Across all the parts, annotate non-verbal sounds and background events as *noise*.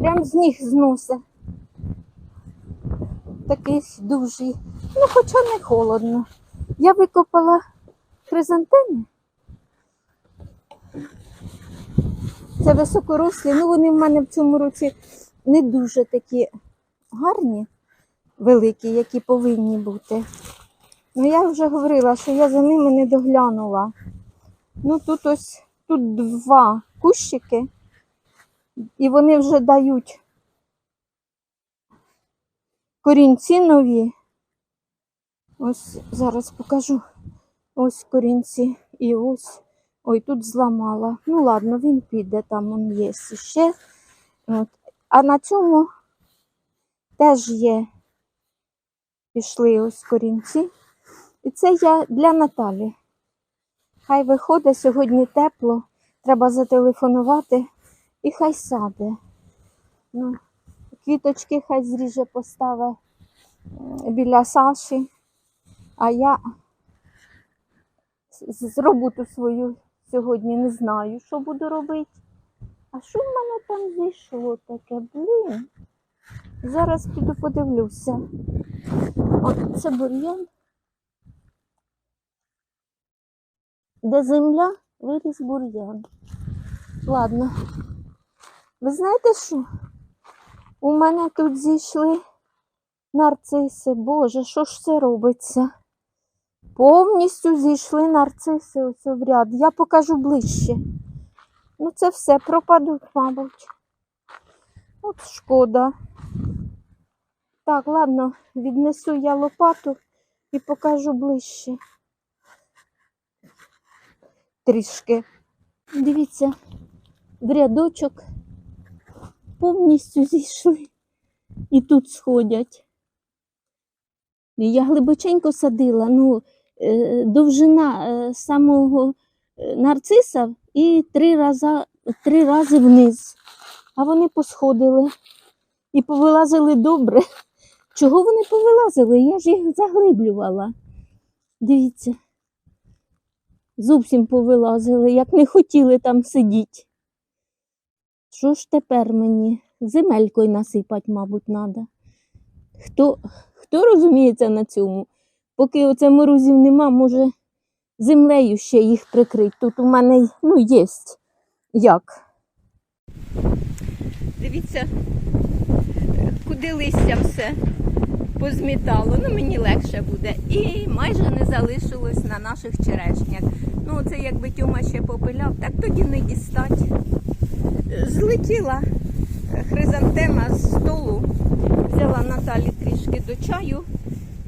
Прям з ніг зносить. Такий дужий. Ну, хоча не холодно. Я викопала хризантеми. Це високорослі. Ну, вони в мене в цьому році не дуже такі гарні, великі, які повинні бути. Ну, я вже говорила, що я за ними не доглянула. Ну, тут ось тут два кущики, і вони вже дають корінці нові. Ось зараз покажу. Ось корінці і ось. Ой, тут зламала. Ну ладно, він піде, там он є ще. От. А на цьому теж є. Пішли ось корінці. І це я для Наталі. Хай виходить, сьогодні тепло, треба зателефонувати і хай саде. Ну, квіточки хай зріже поставить біля Саші, а я з- роботу свою сьогодні не знаю, що буду робити. А що в мене там зійшло таке? Блін. Зараз піду подивлюся. От це бур'ян. Де земля, виріс бур'ян. Ладно. Ви знаєте що? У мене тут зійшли нарциси. Боже, що ж це робиться? Повністю зійшли нарциси ось в ряд. Я покажу ближче. Ну, це все пропадуть, мабуть. От шкода. Так, ладно, віднесу я лопату і покажу ближче. Трішки. Дивіться, в рядочок повністю зійшли і тут сходять. Я глибоченько садила, ну, е, довжина е, самого е, нарциса і три рази, три рази вниз. А вони посходили і повилазили добре. Чого вони повилазили? Я ж їх заглиблювала. Дивіться. Зовсім повилазили, як не хотіли там сидіти. Що ж тепер мені? Земелькою насипати, мабуть, треба. Хто, хто розуміється на цьому? Поки оце морозів нема, може землею ще їх прикрити. Тут у мене ну, є як. Дивіться, куди листя все позмітало. Ну, мені легше буде. І майже не залишилось на наших черешнях. Ну, це якби Тьома ще попиляв, так тоді не дістать. Злетіла хризантема з столу, взяла Наталі трішки до чаю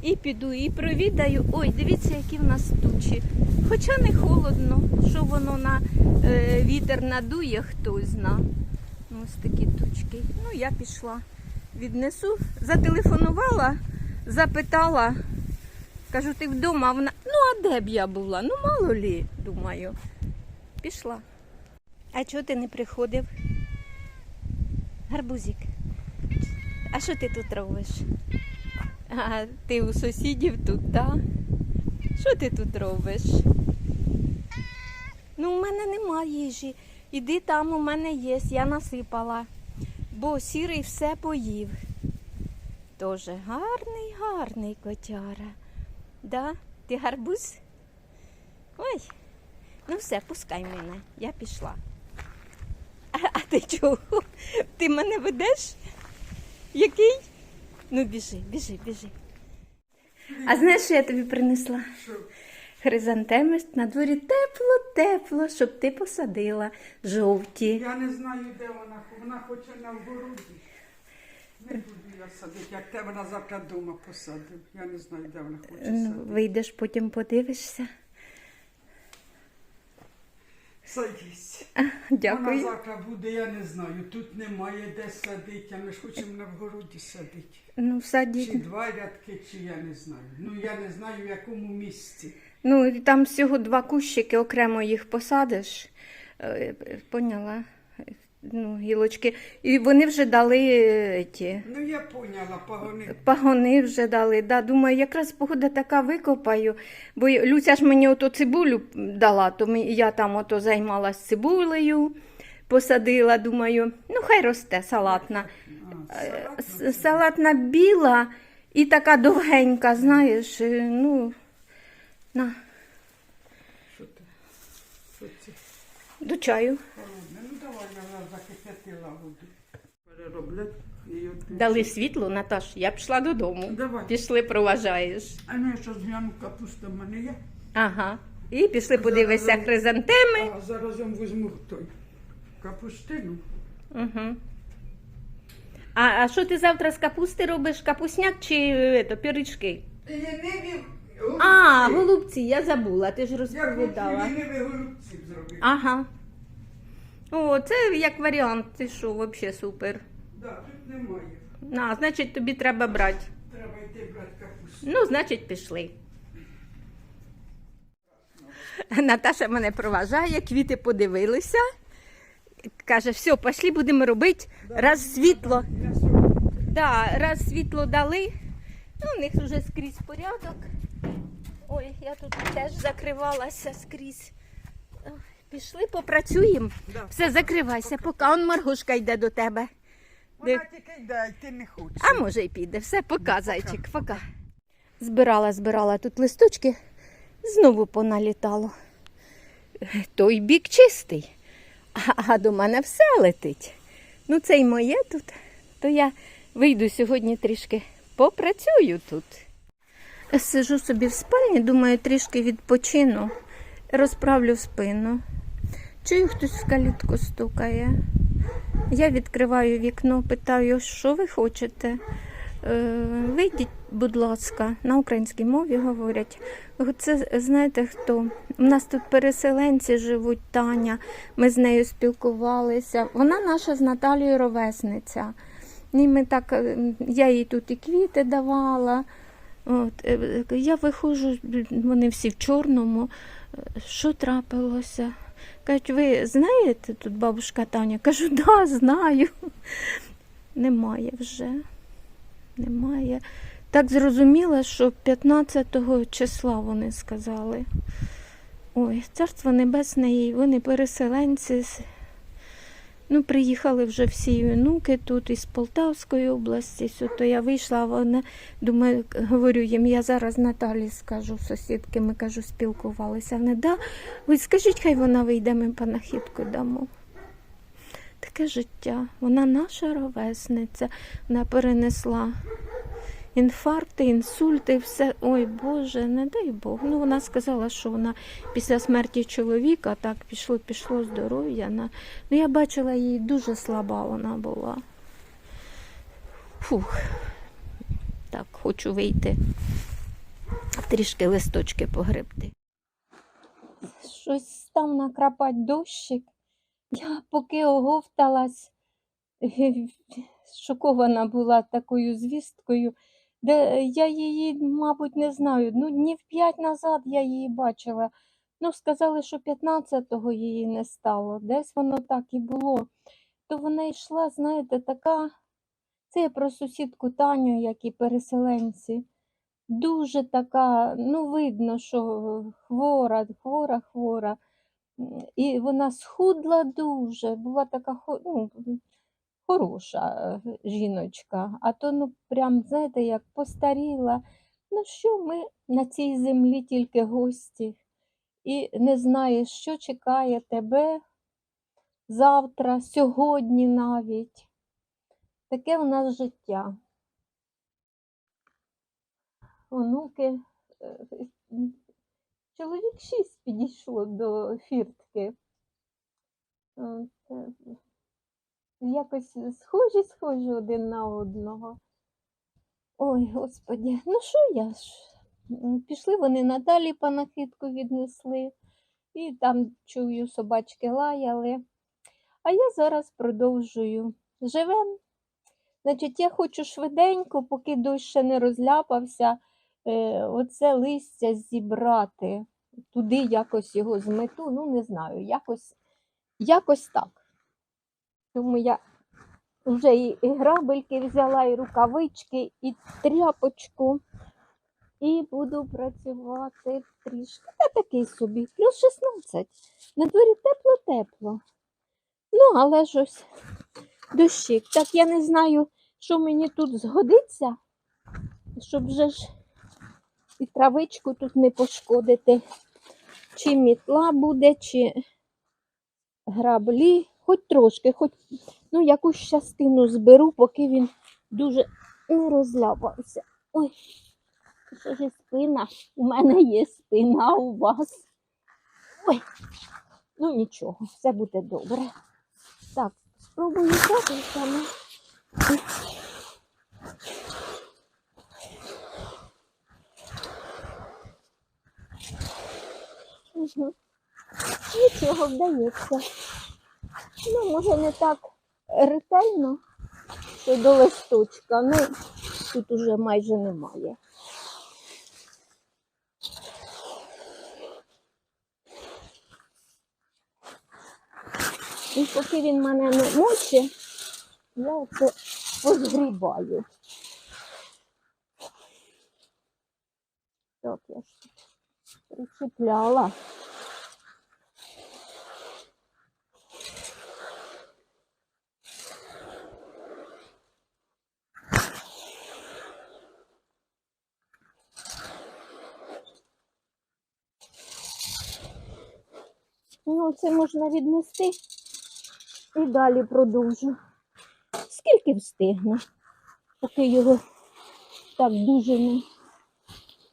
і піду і провідаю. Ой, дивіться, які в нас тучі. Хоча не холодно, що воно на е, вітер надує, хтось зна. Ну, Ось такі тучки. Ну, я пішла. Віднесу, зателефонувала, запитала. Кажу, ти вдома? Вона, ну а де б я була? Ну, мало лі, думаю. Пішла. А чого ти не приходив? Гарбузик. А що ти тут робиш? А, ти у сусідів тут, так? Що ти тут робиш? Ну, у мене нема їжі. Іди там, у мене є, я насипала. Бо сірий все поїв. Тоже гарний, гарний котяра. Да? Ти гарбуз? Ой, ну все, пускай мене, я пішла. А, ти чого? Ти мене ведеш? Який? Ну біжи, біжи, біжи. А знаєш, що я тобі принесла? Хризантеми на дворі тепло-тепло, щоб ти посадила жовті. Я не знаю, де вона. Вона хоче на вгороді. Не буду я садити. Як те вона завтра вдома посадив. Я не знаю, де вона хоче Ну, садити. Вийдеш, потім подивишся. Садись. *laughs* Дякую. Вона завтра буде, я не знаю. Тут немає де садити, а ми ж хочемо на вгороді садити. Ну, Чи два рядки, чи я не знаю. Ну я не знаю в якому місці. Ну, і там всього два кущики, окремо їх посадиш. Е, Поняла. Ну, гілочки. І вони вже дали е, ті. Ну я поняла, погони. Пагони вже дали. Да, думаю, якраз погода така викопаю. Бо Люся ж мені ото цибулю дала, то я там ото займалась цибулею. посадила, думаю, ну хай росте салатна. А, Е, Салатна біла і така довгенька, знаєш, е, ну, на, Що ти? Що це? до чаю. Холодне. Ну давай я вона закип'ятила воду. Перероблять і от. Дали світло, Наташ, я пішла додому. Давай. Пішли, проважаєш. А ну я що згляну капуста в мене є. Ага. І пішли подивитися хризантеми. А зараз я візьму той капустину. Угу. А, а що ти завтра з капусти робиш? Капусняк чи е, то, пиріжки? Лениві А, голубці, я забула, ти ж Я хочу розповідала. голубців зробити. Ага. О, це як варіант, ти що, взагалі супер. Да, тут немає. А, значить, тобі треба брати. Треба йти брати капусту. Ну, значить, пішли. Наташа мене проважає, квіти подивилися. Каже, все, пішли, будемо робити. Раз світло. Да, раз світло дали, ну, у них вже скрізь порядок. Ой, я тут теж закривалася скрізь. Пішли, попрацюємо. Да. Все, закривайся, поки он Маргушка йде до тебе. Вона тільки йде, а ти не хочеш. А може й піде. Все, пока, зайчик, пока. Збирала, збирала тут листочки, знову поналітало. Той бік чистий, а, а до мене все летить. Ну, це й моє тут. То я вийду сьогодні трішки попрацюю тут. Сижу собі в спальні, думаю, трішки відпочину, розправлю спину. Чую, хтось в калітку стукає. Я відкриваю вікно, питаю, що ви хочете. Е, Вийдіть, будь ласка, на українській мові говорять. Це знаєте хто? У нас тут переселенці живуть, Таня. Ми з нею спілкувалися. Вона наша з Наталією ровесниця. І ми так, е, я їй тут і квіти давала. От, е, я виходжу, вони всі в чорному. Що трапилося? Кажуть, ви знаєте тут бабушка Таня? Кажу, *laughs* да, знаю. Немає вже. Немає. Так зрозуміла, що 15 числа вони сказали. Ой, царство небесне вони переселенці. Ну, приїхали вже всі онуки тут із Полтавської області. Все, то я вийшла, вона, думаю, говорю їм, я зараз Наталі скажу, сусідки, ми кажу, спілкувалися. Вони, да, ви скажіть, хай вона вийде, ми панахідку дамо. Таке життя. Вона наша ровесниця. Вона перенесла інфаркти, інсульти, все. Ой Боже, не дай Бог. Ну, вона сказала, що вона після смерті чоловіка так пішло, пішло здоров'я. На... Ну, я бачила її дуже слаба вона була. Фух. Так, хочу вийти. Трішки листочки погребти. Щось став накрапати дощик. Я поки оговталась, шокована була такою звісткою, де я її, мабуть, не знаю. Ну, днів п'ять назад я її бачила. Ну, сказали, що 15-го її не стало. Десь воно так і було. То вона йшла, знаєте, така. Це я про сусідку Таню, як і переселенці. Дуже така, ну, видно, що хвора, хвора, хвора. І вона схудла дуже, була така ну, хороша е, жіночка. А то, ну, прям, знаєте, як постаріла. Ну що, ми на цій землі тільки гості, і не знаєш, що чекає тебе завтра, сьогодні навіть. Таке у нас життя. Онуки. е, Чоловік шість підійшло до фіртки. Якось схожі, схожі один на одного. Ой, господі, ну що я ж? Пішли вони Наталі панахидку віднесли, і там чую, собачки лаяли. А я зараз продовжую. Живем. Значить, я хочу швиденько, поки дощ ще не розляпався, е, оце листя зібрати, туди якось його змету, ну не знаю, якось, якось так. Тому я вже і, грабельки взяла, і рукавички, і тряпочку. І буду працювати трішки. Та такий собі. Плюс 16. На дворі тепло-тепло. Ну, але ж ось дощик. Так я не знаю, що мені тут згодиться, щоб вже ж і травичку тут не пошкодити. Чи мітла буде, чи граблі, хоч трошки, хоч ну, якусь частину зберу, поки він дуже не розляпався. Ой, що ж спина? У мене є спина, у вас. Ой, ну нічого, все буде добре. Так, спробую саме. Угу. Нічого вдається. Ну, може, не так ретельно, що до листочка, ну тут уже майже немає. І поки він мене не мочить, я це позгрібаю. Так, я ж тут Ну, це можна віднести і далі продовжу. Скільки встигну, поки його так дуже не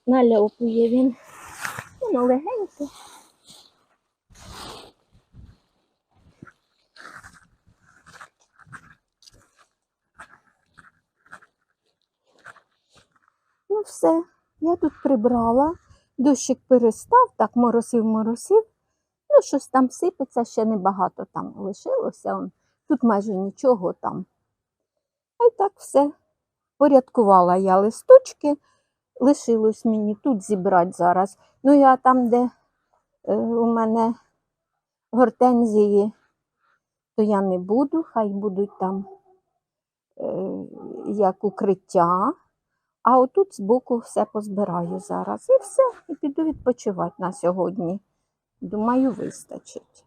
наляпує він. Воно легеньке. Ну, все, я тут прибрала, дощик перестав, так моросив, моросив. Щось там сипеться, ще небагато там лишилося. Тут майже нічого там. А й так все. Порядкувала я листочки, лишилось мені тут зібрати зараз. Ну, я там, де е, у мене гортензії, то я не буду, хай будуть там е, як укриття. А отут збоку все позбираю зараз. І все, і піду відпочивати на сьогодні. Думаю, вистачить.